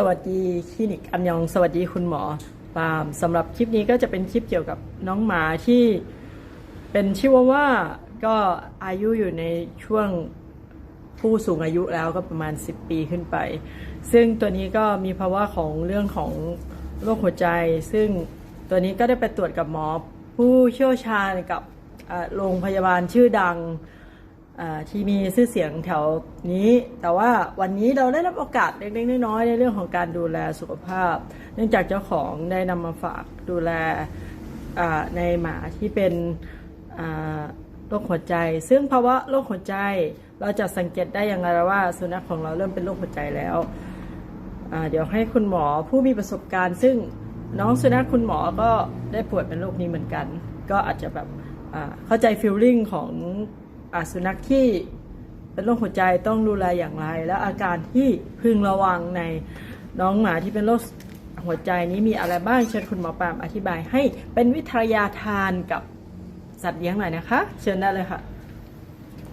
สวัสดีคลินิกอัมยอง สวัสดีคุณหมอปามสำหรับคลิปนี้ก็จะเป็นคลิปเกี่ยวกับน้องหมาที่เป็นชิวาว่าก็อายุอยู่ในช่วงผู้สูงอายุแล้วก็ประมาณ 10 ปีขึ้นไป ซึ่งตัวนี้ก็มีภาวะของเรื่องของโรคหัวใจ ซึ่งตัวนี้ก็ได้ไปตรวจกับหมอผู้เชี่ยวชาญกับโรงพยาบาลชื่อดัง ที่มีชื่อเสียงแถวนี้ แต่ว่าวันนี้เราได้รับโอกาสเล็กๆน้อยๆในเรื่องของการดูแลสุขภาพ เนื่องจากเจ้าของได้นำมาฝากดูแลในหมาที่เป็นโรคหัวใจ ซึ่งภาวะโรคหัวใจเราจะสังเกตได้อย่างไรว่าสุนัขของเราเริ่มเป็นโรคหัวใจแล้วเดี๋ยวให้คุณหมอผู้มีประสบการณ์ ซึ่งน้องสุนัขคุณหมอก็ได้ป่วยเป็นโรคนี้เหมือนกัน ก็อาจจะแบบเข้าใจฟีลลิ่งของ สุนัขที่เป็นโรคหัวใจต้องดูแลอย่างไร และอาการที่พึงระวังในน้องหมาที่เป็นโรคหัวใจนี้มีอะไรบ้างเชิญคุณหมอปามอธิบายให้เป็นวิทยาทานกับสัตว์เลี้ยงหน่อยนะคะ เชิญได้เลยค่ะ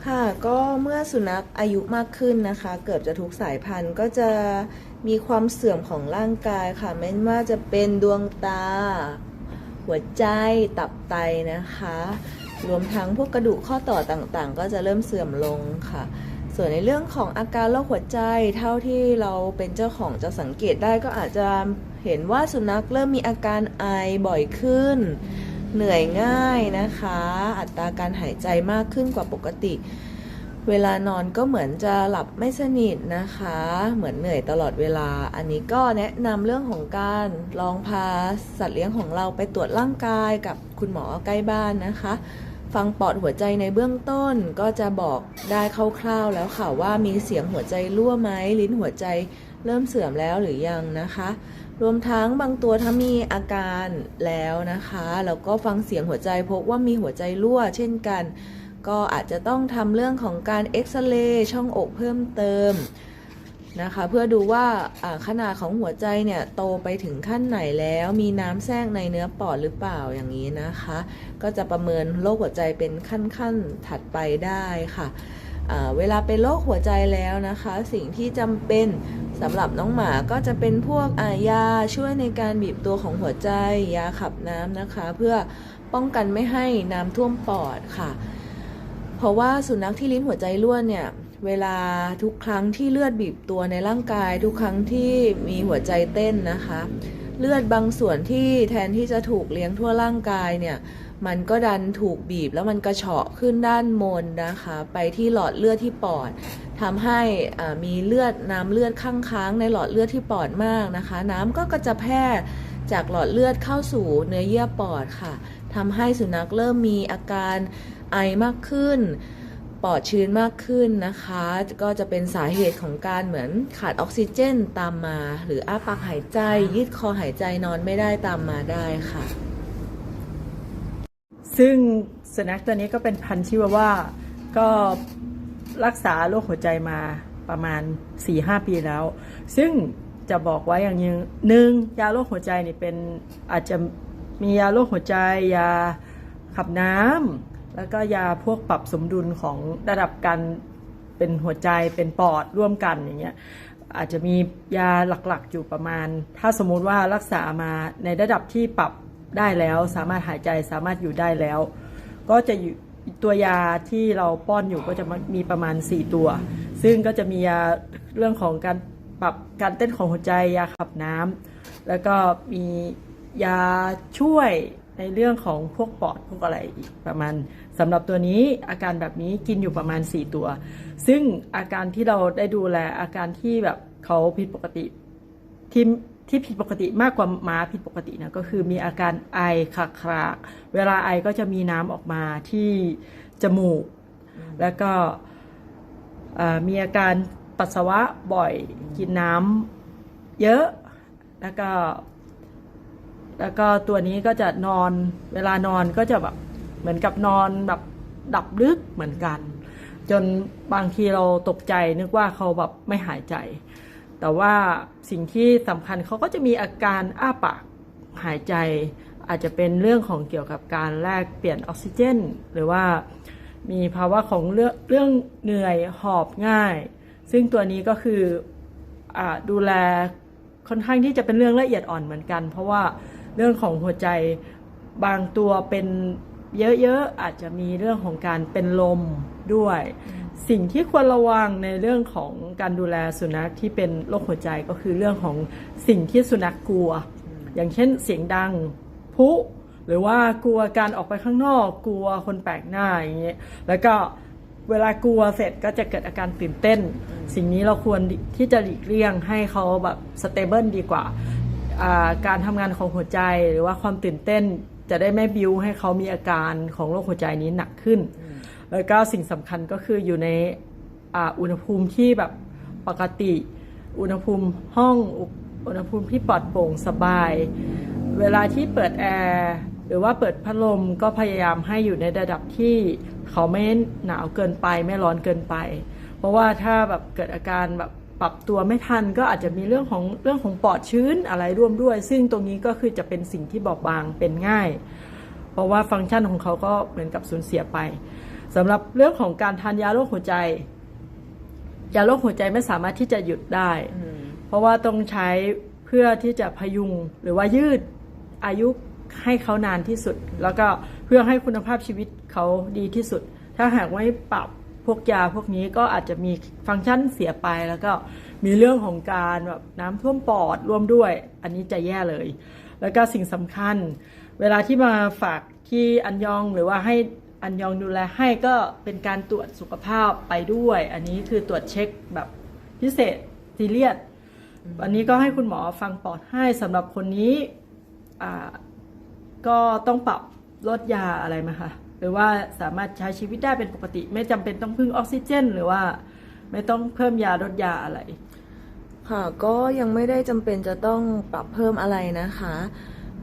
ค่ะก็เมื่อสุนัขอายุมากขึ้นนะคะ เกือบจะทุกสายพันธุ์ก็จะมีความเสื่อมของร่างกายค่ะ ไม่ว่าจะเป็นดวงตา หัวใจตับไตนะคะ รวมทั้งพวกกระดูกข้อต่อต่างๆ ก็จะเริ่มเสื่อมลงค่ะ ส่วนในเรื่องของอาการโรคหัวใจเท่าที่เราเป็นเจ้าของจะสังเกตได้ก็อาจจะเห็นว่าสุนัขเริ่มมีอาการไอบ่อยขึ้น เหนื่อยง่ายนะคะ อัตราการหายใจมากขึ้นกว่าปกติ เวลานอนก็เหมือนจะหลับไม่สนิทนะคะ เหมือนเหนื่อยตลอดเวลา อันนี้ก็แนะนำเรื่องของการลองพาสัตว์เลี้ยงของเราไปตรวจร่างกายกับคุณหมอใกล้บ้านนะคะ ฟังปอดหัวใจในเบื้องต้นก็จะบอกได้คร่าวๆแล้วค่ะว่ามีเสียงหัวใจรั่วไหมลิ้นหัวใจเริ่มเสื่อมแล้วหรือยังนะคะ รวมทั้งบางตัวถ้ามีอาการแล้วนะคะแล้วก็ฟังเสียงหัวใจพบว่ามีหัวใจรั่วเช่นกัน ก็อาจจะต้องทำเรื่องของการเอ็กซเรย์ช่องอกเพิ่มเติม นะคะ เพื่อดูว่าขนาดของหัวใจเนี่ยโตไปถึงขั้นไหนแล้ว มีน้ำแทรกในเนื้อปอดหรือเปล่าอย่างนี้นะคะ ก็จะประเมินโรคหัวใจเป็นขั้นๆถัดไปได้ค่ะเวลาเป็นโรคหัวใจแล้วนะคะ สิ่งที่จำเป็นสำหรับน้องหมาก็จะเป็นพวกายาช่วยในการบีบตัวของหัวใจ ยาขับน้ำนะคะ เพื่อป้องกันไม่ให้น้ำท่วมปอดค่ะ เพราะว่าสุนัขที่ลิ้นหัวใจรั่วเนี่ย เวลาทุกครั้งที่เลือดบีบตัวในร่างกาย ทุกครั้งที่มีหัวใจเต้นนะคะ เลือดบางส่วนที่แทนที่จะถูกเลี้ยงทั่วร่างกายเนี่ยมันก็ดันถูกบีบแล้วมันกระเฉาะขึ้นด้านบนนะคะ ไปที่หลอดเลือดที่ปอดทำให้มีเลือดน้ำเลือดข้างค้างในหลอดเลือดที่ปอดมากนะคะ น้ำก็ก็จะแพร่จากหลอดเลือดเข้าสู่เนื้อเยื่อปอดค่ะทำให้สุนัขเริ่มมีอาการไอมากขึ้น ปอดชื้นมากขึ้นนะคะ ก็จะเป็นสาเหตุของการเหมือนขาดออกซิเจนตามมา หรืออ้าปากหายใจ ยืดคอหายใจนอนไม่ได้ตามมาได้ค่ะ ซึ่งสุนัขตัวนี้ก็เป็นพันธุ์ชิวาว่าก็รักษาโรคหัวใจมาประมาณ 4-5 ปีแล้ว ซึ่งจะบอกไว้อย่างหนึงหนึ่งยาโรคหัวใจนี่เป็นอาจจะมียาโรคหัวใจ ยาขับน้ำ แล้วก็ยาพวกปรับสมดุลของระดับการเป็นหัวใจเป็นปอดร่วมกันอย่างเงี้ยอาจจะมียาหลักๆอยู่ประมาณ ถ้าสมมุติว่ารักษามาในระดับที่ปรับได้แล้ว สามารถหายใจสามารถอยู่ได้แล้ว ก็จะอยู่ตัวยาที่เราป้อนอยู่ก็จะมีประมาณ 4 ตัว ซึ่งก็จะมียาเรื่องของการปรับการเต้นของหัวใจยาขับน้ำแล้วก็มียาช่วย ในเรื่องของพวกปอดพวกอะไรอีกประมาณสำหรับตัวนี้อาการแบบนี้กินอยู่ประมาณ 4 ตัว ซึ่งอาการที่เราได้ดูแลอาการที่แบบเขาผิดปกติที่ที่ผิดปกติมากกว่าม้าผิดปกตินะก็คือมีอาการไอคักครากเวลาไอก็จะมีน้ำออกมาที่จมูก แล้วก็มีอาการปัสสาวะบ่อยกินน้ำเยอะแล้วก็ แล้วก็ตัวนี้ก็จะนอนเวลานอนก็จะแบบเหมือนกับนอนแบบดับลึกเหมือนกัน จนบางทีเราตกใจนึกว่าเขาแบบไม่หายใจ แต่ว่าสิ่งที่สำคัญเขาก็จะมีอาการอ้าปากหายใจอาจจะเป็นเรื่องของเกี่ยวกับการแลกเปลี่ยนออกซิเจน หรือว่ามีภาวะของเรื่องเรื่องเหนื่อยหอบง่าย ซึ่งตัวนี้ก็คืออาดูแลค่อนข้างที่จะเป็นเรื่องละเอียดอ่อนเหมือนกัน เพราะว่า เรื่องของหัวใจบางตัวเป็นเยอะๆอาจจะมีเรื่องของการเป็นลมด้วย สิ่งที่ควรระวังในเรื่องของการดูแลสุนัขที่เป็นโรคหัวใจก็คือเรื่องของสิ่งที่สุนัขกลัว อย่างเช่นเสียงดังพลุหรือว่ากลัวการออกไปข้างนอก กลัวคนแปลกหน้าอย่างเงี้ยแล้วก็เวลากลัวเสร็จก็จะเกิดอาการตื่นเต้น สิ่งนี้เราควรที่จะหลีกเลี่ยงให้เขาแบบสเตเบิลดีกว่าอ่า การทำงานของหัวใจหรือว่าความตื่นเต้นจะได้ไม่บิวให้เขามีอาการของโรคหัวใจนี้หนักขึ้น แล้วก็สิ่งสำคัญก็คืออยู่ในอาอุณหภูมิที่แบบปกติ อุณหภูมิห้องอุอุณหภูมิที่ปลอดโปร่งสบาย เวลาที่เปิดแอร์หรือว่าเปิดพัดลมก็พยายามให้อยู่ในระดับที่เขาไม่หนาวเกินไปไม่ร้อนเกินไป เพราะว่าถ้าแบบเกิดอาการแบบ ปรับตัวไม่ทันก็อาจจะมีเรื่องของเรื่องของปอดชื้นอะไรร่วมด้วย ซึ่งตรงนี้ก็คือจะเป็นสิ่งที่บอบบางเป็นง่าย เพราะว่าฟังก์ชันของเขาก็เหมือนกับสูญเสียไปสำหรับเรื่องของการทานยาโรคหัวใจ ยาโรคหัวใจไม่สามารถที่จะหยุดได้ เพราะว่าต้องใช้เพื่อที่จะพยุงหรือว่ายืดอายุให้เขานานที่สุด แล้วก็เพื่อให้คุณภาพชีวิตเขาดีที่สุด ถ้าหากไม่ปรับ พวกยาพวกนี้ก็อาจจะมีฟังก์ชันเสียไปแล้วก็มีเรื่องของการแบบน้ำท่วมปอดร่วมด้วย อันนี้จะแย่เลย แล้วก็สิ่งสำคัญ เวลาที่มาฝากที่อันยองหรือว่าให้อันยองดูแลให้ก็เป็นการตรวจสุขภาพไปด้วย อันนี้คือตรวจเช็คแบบพิเศษซีเรียสวันนี้ก็ให้คุณหมอฟังปอดให้สำหรับคนนี้ก็ต้องปรับลดยาอะไรไหมคะ รือว่าสามารถใช้ชีวิตได้เป็นปกติ ไม่จำเป็นต้องพึ่งออกซิเจน หรือว่าไม่ต้องเพิ่มยาลดยาอะไร ค่ะก็ยังไม่ได้จำเป็นจะต้องปรับเพิ่มอะไรนะคะ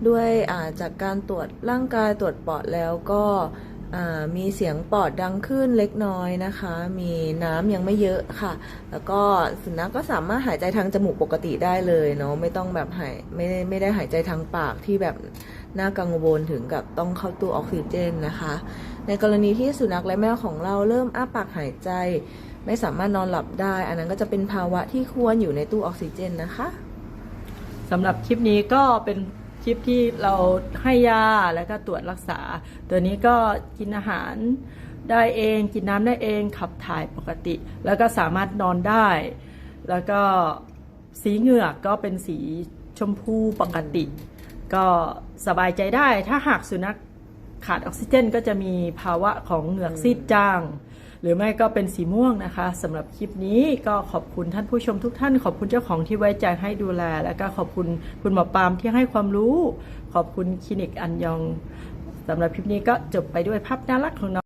ด้วยาจากการตรวจร่างกายตรวจปอดแล้วก็มีเสียงปอดดังขึ้นเล็กน้อยนะคะ มีน้ำยังไม่เยอะค่ะ แล้วก็สุนัขก็สามารถหายใจทางจมูกปกติได้เลยเนาะไม่ต้องแบบหายไม่ได้ไม่ได้หายใจทางปากที่แบบ น่ากังวลถึงกับต้องเข้าตู้ออกซิเจนนะคะ ในกรณีที่สุนัขและแมวของเราเริ่มอ้าปากหายใจ ไม่สามารถนอนหลับได้ อันนั้นก็จะเป็นภาวะที่ควรอยู่ในตู้ออกซิเจนนะคะสำหรับคลิปนี้ก็เป็นคลิปที่เราให้ยาแล้วก็ตรวจรักษา ตัวนี้ก็กินอาหารได้เองกินน้ำได้เองขับถ่ายปกติ แล้วก็สามารถนอนได้ แล้วก็สีเหงือกก็เป็นสีชมพูปกติ ก็สบายใจได้ ถ้าหากสุนัขขาดออกซิเจน ก็จะมีภาวะของเหงือกซีดจาง หรือไม่ก็เป็นสีม่วงนะคะสำหรับคลิปนี้ก็ขอบคุณท่านผู้ชมทุกท่าน ขอบคุณเจ้าของที่ไว้ใจให้ดูแล แล้วก็ขอบคุณคุณหมอปาล์มที่ให้ความรู้ ขอบคุณคลินิกอันยองสำหรับคลิปนี้ก็จบไปด้วยภาพน่ารักของน้อง